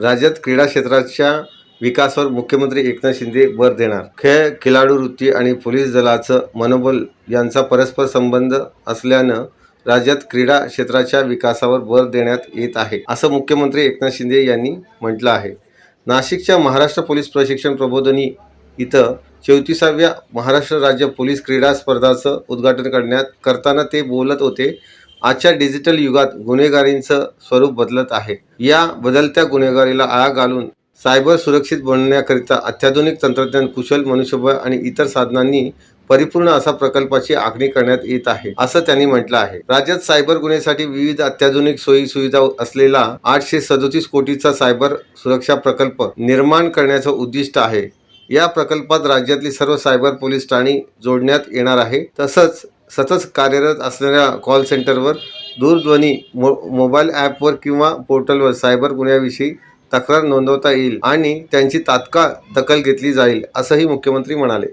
राज्यात क्रीडा क्षेत्राच्या विकासावर मुख्यमंत्री एकनाथ शिंदे भर देणार. खेळ खिलाडू वृत्ती आणि पोलीस दलाचं मनोबल यांचा परस्पर संबंध असल्यानं राज्यात क्रीडा क्षेत्राच्या विकासावर भर देण्यात येत आहे असं मुख्यमंत्री एकनाथ शिंदे यांनी म्हटलं आहे. नाशिकच्या महाराष्ट्र पोलीस प्रशिक्षण प्रबोधनी इथं चौतीसाव्या महाराष्ट्र राज्य पोलीस क्रीडा स्पर्धाचं उद्घाटन करण्यात करताना ते बोलत होते आजच्या डिजिटल युगात गुन्हेगारींचं स्वरूप बदलत आहे. या बदलत्या गुन्हेगारीला आळा घालून सायबर सुरक्षित बनवण्याकरिता अत्याधुनिक तंत्रज्ञान कुशल मनुष्यबळ आणि इतर साधनांनी परिपूर्ण असा प्रकल्पाची आखणी करण्यात येत आहे असं त्यांनी म्हटलं आहे. राज्यात सायबर गुन्ह्यासाठी विविध अत्याधुनिक सोयी सुविधा असलेला आठशे सदोतीस कोटीचा सायबर सुरक्षा प्रकल्प निर्माण करण्याचं उद्दिष्ट आहे. या प्रकल्पात राज्यातली सर्व सायबर पोलीस ठाणी जोडण्यात येणार आहे. तसंच सतत कार्यरत असणाऱ्या कॉल सेंटरवर दूरध्वनी मो मोबाईल ॲपवर किंवा पोर्टलवर सायबर गुन्ह्याविषयी तक्रार नोंदवता येईल आणि त्यांची तात्काळ दखल घेतली जाईल असंही मुख्यमंत्री म्हणाले.